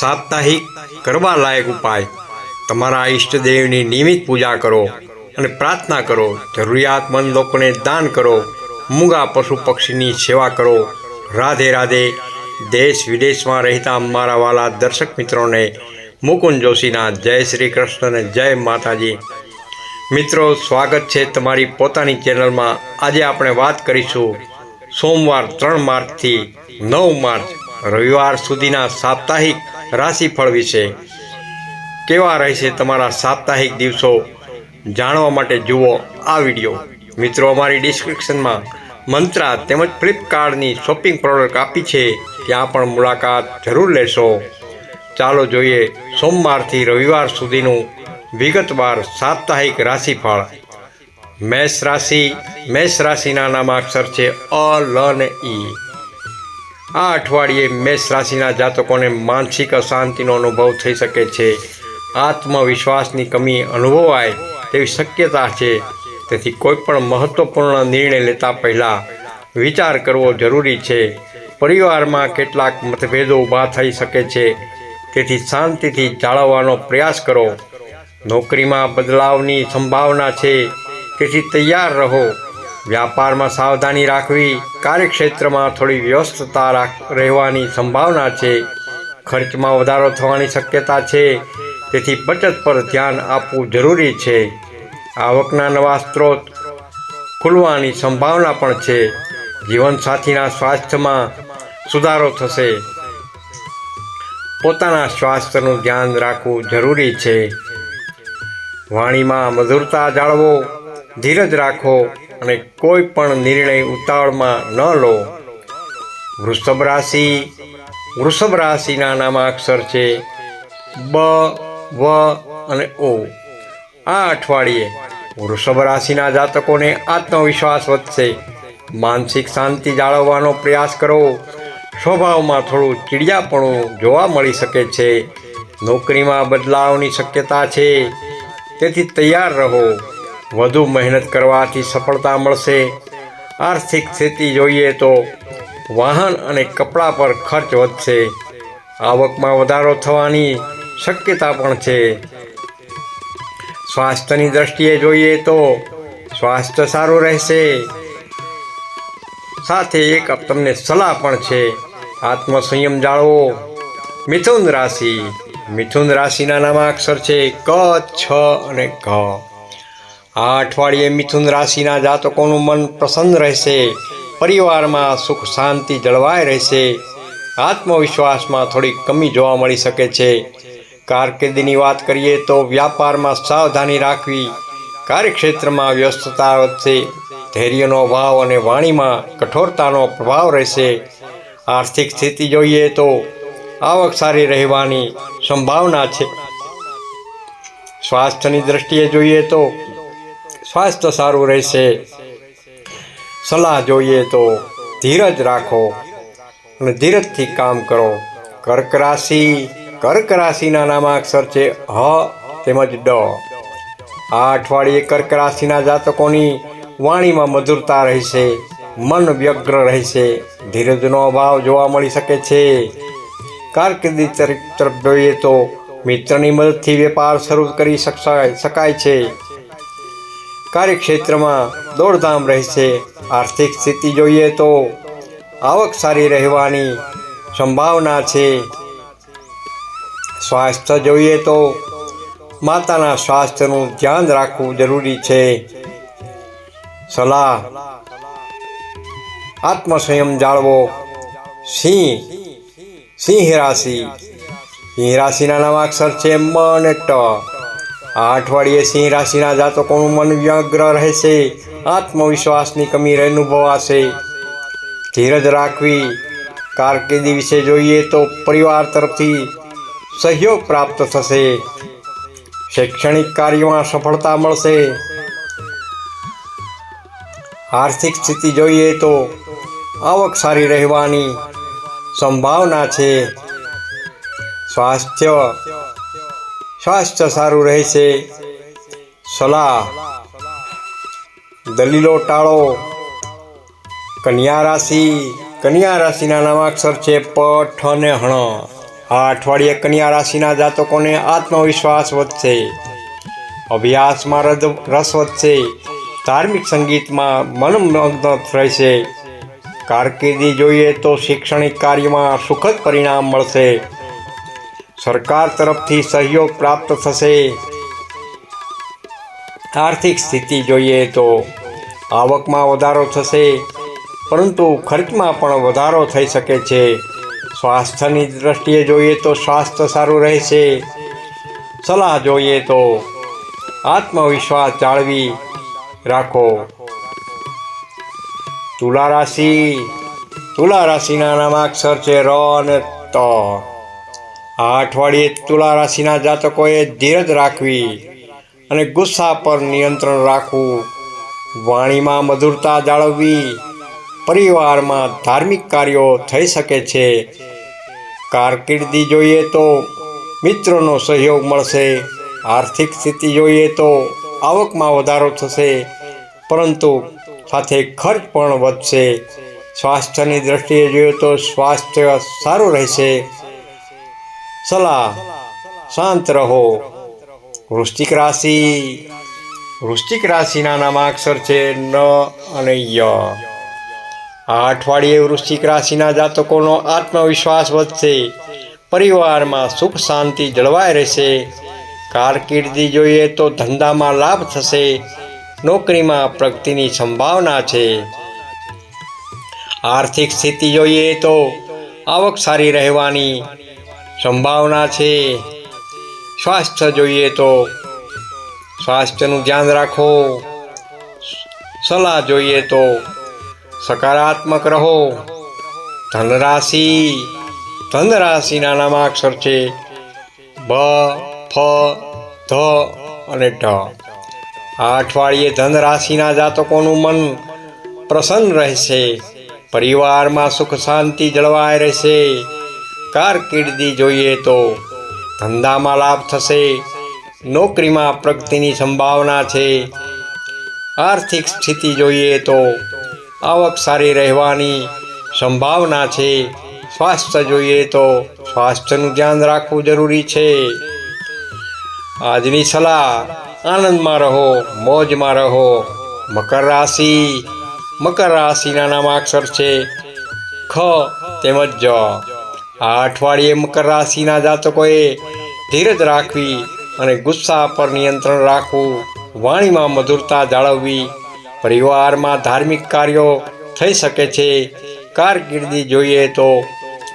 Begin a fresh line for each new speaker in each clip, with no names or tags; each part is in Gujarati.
સાપ્તાહિક કરવા લાયક ઉપાય. તમારા ઈષ્ટદેવની નિયમિત પૂજા કરો અને પ્રાર્થના કરો. જરૂરિયાતમંદ લોકોને દાન કરો. મૂંગા પશુ પક્ષીની સેવા કરો. રાધે રાધે દેશ વિદેશમાં રહેતા મારા વાલા દર્શક મિત્રોને, મુકુંદ જોશીના જય શ્રી કૃષ્ણ અને જય માતાજી. મિત્રો, સ્વાગત છે તમારી પોતાની ચેનલમાં. આજે આપણે વાત કરીશું સોમવાર ત્રણ માર્ચથી નવ માર્ચ, રવિવાર સુધીના સાપ્તાહિક રાશિફળ વિશે. કેવા રહેશે તમારા સાપ્તાહિક દિવસો? જાણવા માટે જુઓ આ વીડિયો. મિત્રો, અમારી ડિસ્ક્રિપ્શનમાં મંત્રા તેમજ ફ્લિપકાર્ટની શોપિંગ પ્રોડક્ટ આપી છે. ત્યાં પણ મુલાકાત જરૂર લેશો. ચાલો જોઈએ સોમવારથી રવિવાર સુધીનું વિગતવાર સાપ્તાહિક રાશિફળ. મેષ રાશિ મેષ રાશિના નામાક્ષર છે અ, લ ને ઈ. આ અઠવાડિયે મેષ રાશિના જાતકોને માનસિક અશાંતિનો અનુભવ થઈ શકે છે. આત્મવિશ્વાસની કમી અનુભવાય તેવી શક્યતા છે. તેથી કોઈપણ મહત્ત્વપૂર્ણ નિર્ણય લેતા પહેલાં વિચાર કરવો જરૂરી છે. પરિવારમાં કેટલાક મતભેદો ઊભા થઈ શકે છે. તેથી શાંતિથી જાળવવાનો પ્રયાસ કરો. નોકરીમાં બદલાવની સંભાવના છે. તેથી તૈયાર રહો. વ્યાપારમાં સાવધાની રાખવી, કાર્યક્ષેત્રમાં થોડી વ્યસ્તતા રહેવાની સંભાવના છે. ખર્ચમાં વધારો થવાની શક્યતા છે. તેથી બચત પર ધ્યાન આપવું જરૂરી છે. આવકના નવા સ્ત્રોત ખુલવાની સંભાવના પણ છે. જીવનસાથીના સ્વાસ્થ્યમાં સુધારો થશે. પોતાના સ્વાસ્થ્યનું ધ્યાન રાખવું જરૂરી છે. વાણીમાં મધુરતા જાળવો, ધીરજ રાખો. અને કોઈ પણ નિર્ણય ઉતાવળમાં ન લો. વૃષભ રાશિ, વૃષભ રાશિના નામાક્ષર છે બ, વ અને ઓ. આ અઠવાડિયે વૃષભ રાશિના જાતકોને આત્મવિશ્વાસ વધશે. માનસિક શાંતિ જાળવવાનો પ્રયાસ કરો. સ્વભાવમાં થોડું ચીડિયાપણું જોવા મળી શકે છે. નોકરીમાં બદલાવની શક્યતા છે. તેથી તૈયાર રહો. વધુ મહેનત કરવાથી સફળતા મળશે. આર્થિક સ્થિતિ જોઈએ તો વાહન અને કપડાં પર ખર્ચ વધશે. આવકમાં વધારો થવાની શક્યતા પણ છે. સ્વાસ્થ્યની દ્રષ્ટિએ જોઈએ તો સ્વાસ્થ્ય સારું રહેશે. સાથે એક તમને સલાહ પણ છે. આત્મસંયમ જાળવો. મિથુન રાશિ. મિથુન રાશિના નામાક્ષર છે ક, છ અને ઘ. આ અઠવાડિયે મિથુન રાશિના જાતકોનું મન પ્રસન્ન રહેશે, પરિવારમાં સુખ શાંતિ જળવાઈ રહેશે, આત્મવિશ્વાસમાં થોડી કમી જોવા મળી શકે છે. કારકિર્દીની વાત કરીએ તો વ્યાપારમાં સાવધાની રાખવી, કાર્યક્ષેત્રમાં વ્યસ્તતા વધશે, ધૈર્યનો અભાવ અને વાણીમાં કઠોરતાનો પ્રભાવ રહેશે. આર્થિક સ્થિતિ જોઈએ તો આવક સારી રહેવાની સંભાવના છે. સ્વાસ્થ્યની દ્રષ્ટિએ જોઈએ તો સ્વાસ્થ્ય સારું રહેશે. સલાહ જોઈએ તો ધીરજ રાખો અને ધીરજથી કામ કરો. કર્ક રાશિ, કર્ક રાશિના નામાક્ષર છે હ તેમજ ડ. આ અઠવાડિયે કર્ક રાશિના જાતકોની વાણીમાં મધુરતા રહેશે, મન વ્યગ્ર રહેશે, ધીરજનો અભાવ જોવા મળી શકે છે. કારકિર્દી તરફ જોઈએ તો મિત્રની મદદથી વેપાર શરૂ કરી શકાય શકાય છે. કાર્યક્ષેત્રમાં દોડધામ રહેશે. આર્થિક સ્થિતિ જોઈએ તો આવક સારી રહેવાની સંભાવના છે. સ્વાસ્થ્ય જોઈએ તો માતાના સ્વાસ્થ્યનું ધ્યાન રાખવું જરૂરી છે. સલાહ. આત્મસંયમ જાળવો. સિંહ. સિંહ રાશિ. સિંહ રાશિના નામાક્ષર છે મ અને ટ. આ અઠવાડિયે સિંહ રાશિના જાતકોનું મન વ્યગ્ર રહેશે. આત્મવિશ્વાસની કમી અનુભવાશે. ધીરજ રાખવી. કારકિર્દી વિશે જોઈએ તો પરિવાર તરફથી સહયોગ પ્રાપ્ત થશે. શૈક્ષણિક કાર્યમાં સફળતા મળશે. આર્થિક સ્થિતિ જોઈએ તો આવક સારી રહેવાની સંભાવના છે. સ્વાસ્થ્ય સ્વાસ્થ્ય સારું રહેશે સલાહ. દલીલો ટાળો. કન્યા રાશિ. કન્યા રાશિના નવાક્ષર છે પઠ અને હણ આ અઠવાડિયે કન્યા રાશિના જાતકોને આત્મવિશ્વાસ વધશે. અભ્યાસમાં રસ વધશે. ધાર્મિક સંગીતમાં મનમગ્ન રહેશે કારકિર્દી જોઈએ તો શૈક્ષણિક કાર્યમાં સુખદ પરિણામ મળશે. સરકાર તરફથી સહયોગ પ્રાપ્ત થશે. આર્થિક સ્થિતિ જોઈએ તો આવકમાં વધારો થશે, પરંતુ ખર્ચમાં પણ વધારો થઈ શકે છે. સ્વાસ્થ્યની દ્રષ્ટિએ જોઈએ તો સ્વાસ્થ્ય સારું રહેશે. સલાહ જોઈએ તો આત્મવિશ્વાસ જાળવી રાખો. તુલા રાશિ. તુલા રાશિના નામાક્ષર છે ર અને ત. આ અઠવાડિયે તુલા રાશિના જાતકોએ ધીરજ રાખવી અને ગુસ્સા પર નિયંત્રણ રાખવું. વાણીમાં મધુરતા જાળવવી. પરિવારમાં ધાર્મિક કાર્યો થઈ શકે છે. કારકિર્દી જોઈએ તો મિત્રોનો સહયોગ મળશે. આર્થિક સ્થિતિ જોઈએ તો આવકમાં વધારો થશે. પરંતુ સાથે ખર્ચ પણ વધશે. સ્વાસ્થ્યની દ્રષ્ટિએ જોઈએ તો સ્વાસ્થ્ય સારું રહેશે. સલાહ શાંત રહો વૃશ્ચિક રાશિ વૃશ્ચિક રાશિના નામાક્ષર છે ન અને ય આ અઠવાડિયે વૃશ્ચિક રાશિના જાતકોનો આત્મવિશ્વાસ વધશે પરિવારમાં સુખ શાંતિ જળવાઈ રહેશે કારકિર્દી જોઈએ તો ધંધામાં લાભ થશે નોકરીમાં પ્રગતિની સંભાવના છે આર્થિક સ્થિતિ જોઈએ તો આવક સારી રહેવાની સંભાવના છે. સ્વાસ્થ્ય જોઈએ તો સ્વાસ્થ્યનું ધ્યાન રાખો. સલાહ જોઈએ તો સકારાત્મક રહો. ધનરાશિ ધનરાશિના નામાક્ષર છે. બ, ફ, ધ અને ઢ. આ અઠવાડિયે ધનરાશિના જાતકોનું મન પ્રસન્ન રહેશે. પરિવારમાં સુખ શાંતિ જળવાઈ રહેશે. કારકિર્દી જોઈએ તો ધંધામાં લાભ થશે, નોકરીમાં પ્રગતિની સંભાવના છે. આર્થિક સ્થિતિ જોઈએ તો આવક સારી રહેવાની સંભાવના છે. સ્વાસ્થ્ય જોઈએ તો સ્વાસ્થ્યનું ધ્યાન રાખવું જરૂરી છે. આજની સલાહ, આનંદમાં રહો, મોજમાં રહો. મકર રાશિ, મકર રાશિના નામાક્ષર છે. ખ તેમજ જ. આ અઠવાડિયે મકર રાશિના જાતકોએ ધીરજ રાખવી અને ગુસ્સા પર નિયંત્રણ રાખવું, વાણીમાં મધુરતા જાળવવી, પરિવારમાં ધાર્મિક કાર્યો થઈ શકે છે, કારકિર્દી જોઈએ તો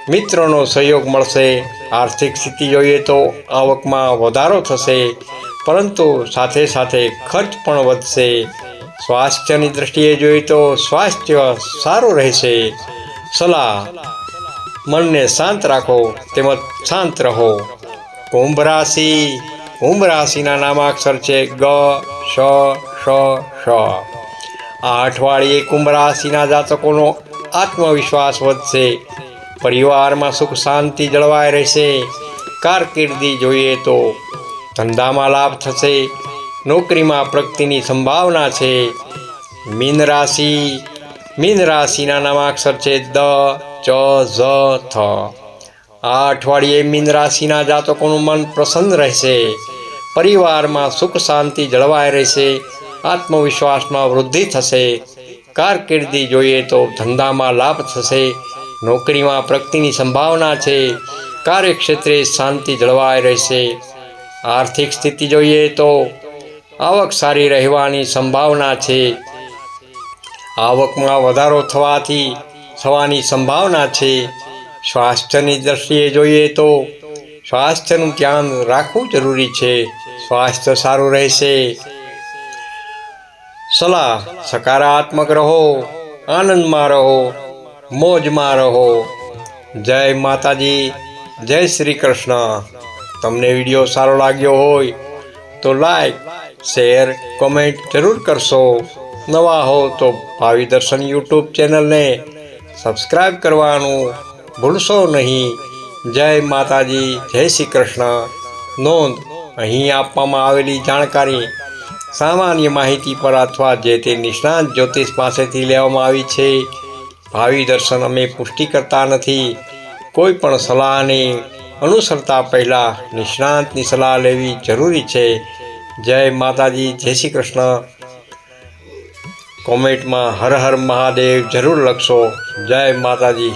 મિત્રોનો સહયોગ મળશે, આર્થિક સ્થિતિ જોઈએ તો આવકમાં વધારો થશે, પરંતુ સાથે સાથે ખર્ચ પણ વધશે. સ્વાસ્થ્યની દ્રષ્ટિએ જોઈએ તો સ્વાસ્થ્ય સારું રહેશે. સલાહ મનને શાંત રાખો, તેમજ શાંત રહો. કુંભ રાશિ, કુંભ રાશિના નામાક્ષર છે ગ, શ શ શ આ અઠવાડિયે કુંભ રાશિના જાતકોનો આત્મવિશ્વાસ વધશે. પરિવારમાં સુખ શાંતિ જળવાઈ રહેશે. કારકિર્દી જોઈએ તો ધંધામાં લાભ થશે. નોકરીમાં પ્રગતિની સંભાવના છે. મીન રાશિ, મીન રાશિના નામાક્ષર છે દ ચ ઝ થ આ અઠવાડિયે મીન રાશિના જાતકોનું મન પ્રસન્ન રહેશે. પરિવારમાં સુખ શાંતિ જળવાઈ રહેશે. આત્મવિશ્વાસમાં વૃદ્ધિ થશે. કારકિર્દી જોઈએ તો ધંધામાં લાભ થશે. નોકરીમાં પ્રગતિની સંભાવના છે. કાર્યક્ષેત્રે શાંતિ જળવાઈ રહેશે. આર્થિક સ્થિતિ જોઈએ તો આવક સારી રહેવાની સંભાવના છે. આવકમાં વધારો થવાથી થવાની સંભાવના છે. સ્વાસ્થ્યની દ્રષ્ટિએ જોઈએ તો સ્વાસ્થ્યનું ધ્યાન રાખવું જરૂરી છે. સ્વાસ્થ્ય સારું રહેશે. સલાહ, સકારાત્મક રહો, આનંદમાં રહો, મોજમાં રહો. જય માતાજી, જય શ્રી કૃષ્ણ. તમને વીડિયો સારો લાગ્યો હોય તો લાઈક, શેર, કોમેન્ટ જરૂર કરશો. નવા હો તો ભાવિ દર્શન યુટ્યુબ ચેનલને સબસ્ક્રાઈબ કરવાનું ભૂલશો નહીં. જય માતાજી, જય શ્રી કૃષ્ણ. નોંધ, અહીં આપવામાં આવેલી જાણકારી, સામાન્ય માહિતી પર અથવા જે તે નિષ્ણાંત જ્યોતિષ પાસેથી લેવામાં આવી છે. ભાવિ દર્શન અમે પુષ્ટિ કરતા નથી. કોઈ પણ સલાહને અનુસરતા પહેલાં નિષ્ણાંતની સલાહ લેવી જરૂરી છે. જય માતાજી, જય શ્રી કૃષ્ણ. કોમેન્ટમાં હર હર મહાદેવ જરૂર લખશો. જય માતાજી.